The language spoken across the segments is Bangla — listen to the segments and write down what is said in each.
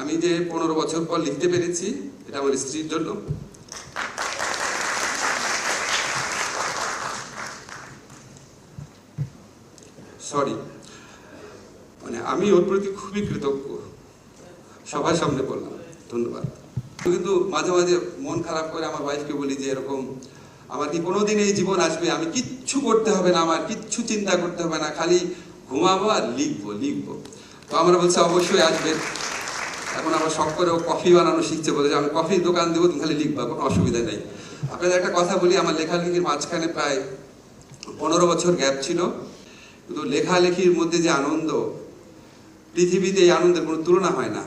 আমি যে পনেরো বছর পর লিখতে পেরেছি, এটা আমার স্ত্রীর জন্য। সরি মানে আমি ওর প্রতি খুবই কৃতজ্ঞ। সবার সামনে বললাম, ধন্যবাদ। কিন্তু মাঝে মাঝে মন খারাপ করে আমার ওয়াইফকে বলি যে এরকম, আমার কি কোনোদিন এই জীবন আসবে? আমি কিচ্ছু করতে হবে না আমার, কিচ্ছু চিন্তা করতে হবে না, খালি ঘুমাবো আর লিখব লিখব। তো আমরা বলছি, অবশ্যই আসবে। এখন আবার শখ করে ও কফি বানানো শিখছে বলে যে আমি কফির দোকান দেবো, তুমি খালি লিখবা, কোনো অসুবিধা নেই। আপনাদের একটা কথা বলি, আমার লেখালেখির মাঝখানে প্রায় পনেরো বছর গ্যাপ ছিল। কিন্তু লেখালেখির মধ্যে যে আনন্দ, পৃথিবীতে এই আনন্দের কোনো তুলনা হয় না।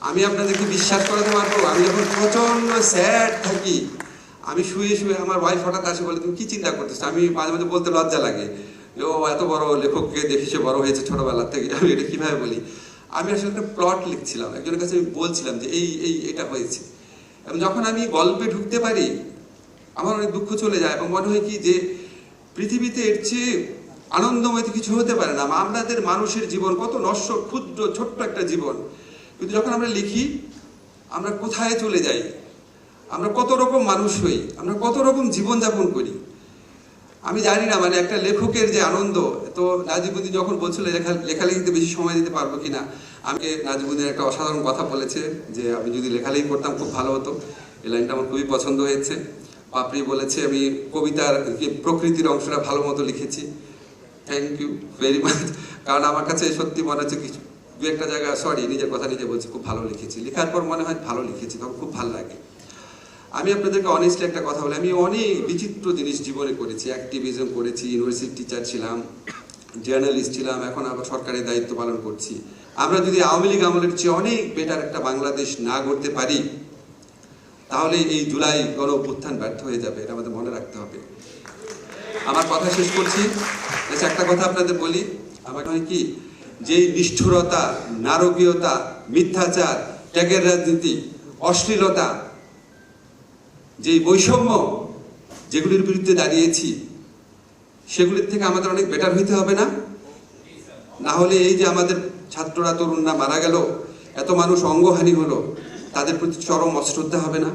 আমি আপনাদেরকে বিশ্বাস করাতে পারব, আমি যখন প্রচণ্ড স্যাড থাকি, আমি শুয়ে শুয়ে আমার ওয়াইফ হঠাৎ আসে বলে, তুমি কী চিন্তা করতেছো? আমি মাঝে মাঝে বলতে লজ্জা লাগে। যে, ও, এত বড় লেখককে দেখি সে বড় হয়েছে ছোটবেলা থেকে। আমি এটা কীভাবে বলি? আমি আসলে একটা প্লট লিখছিলাম, একজনের কাছে আমি বলছিলাম যে এই এই, এটা হয়েছে। এবং যখন আমি গল্পে ঢুকতে পারি, আমার অনেক দুঃখ চলে যায় এবং মনে হয় কি যে পৃথিবীতে এর চেয়ে আনন্দময় কিছু হতে পারে না। আমাদের মানুষের জীবন কত নশ্বর ক্ষুদ্র, ছোট্ট একটা জীবন। কিন্তু যখন আমরা লিখি, আমরা কোথায় চলে যাই? আমরা কত রকম মানুষ হই? আমরা কত রকম জীবন জীবনযাপন করি? আমি জানি না মানে একটা লেখকের যে আনন্দ, তো নাজিবুদ্দিন যখন বলছিল লেখা, লেখালেখিতে বেশি সময় দিতে পারব কিনা, আমাকে নাজিবুদ্দিন একটা অসাধারণ কথা বলেছে যে আমি যদি লেখালেখি করতাম খুব ভালো হতো। এই লাইনটা আমার খুবই পছন্দ হয়েছে। পাপড়ি বলেছে, আমি কবিতার প্রকৃতির অংশটা ভালো মতো লিখেছি। থ্যাংক ইউ ভেরি মাচ কারণ আমার কাছে সত্যি মনে হচ্ছে কিছু, দু একটা জায়গা সরি নিজের কথা নিজে বলছি, খুব ভালো লিখেছি। লেখার পর মনে হয় ভালো লিখেছি, তখন খুব ভালো লাগে। আমি আপনাদেরকে অনেস্টলি একটা কথা বলি, আমি অনেক বিচিত্র জিনিস জীবনে করেছি অ্যাক্টিভিজম করেছি ইউনিভার্সিটি টিচার ছিলাম জার্নালিস্ট ছিলাম, এখন আবার সরকারের দায়িত্ব পালন করছি। আমরা যদি আওয়ামী লীগ আমলের চেয়ে অনেক বেটার একটা বাংলাদেশ না করতে পারি, তাহলে এই জুলাই গণ অভ্যুত্থান ব্যর্থ হয়ে যাবে, এটা আমাদের মনে রাখতে হবে। আমার কথা শেষ করছি। আচ্ছা একটা কথা আপনাদের বলি, আমার হয় কি, যেই নিষ্ঠুরতা, নারকীয়তা, মিথ্যাচার, ত্যাগের রাজনীতি, অশ্লীলতা যেই বৈষম্য যেগুলির বিরুদ্ধে দাঁড়িয়েছি, সেগুলির থেকে আমাদের অনেক বেটার হইতে হবে না? না হলে এই যে আমাদের ছাত্ররা, তরুণরা মারা গেল, এত মানুষ অঙ্গহানি হলো, তাদের প্রতি চরম অশ্রদ্ধা হবে না?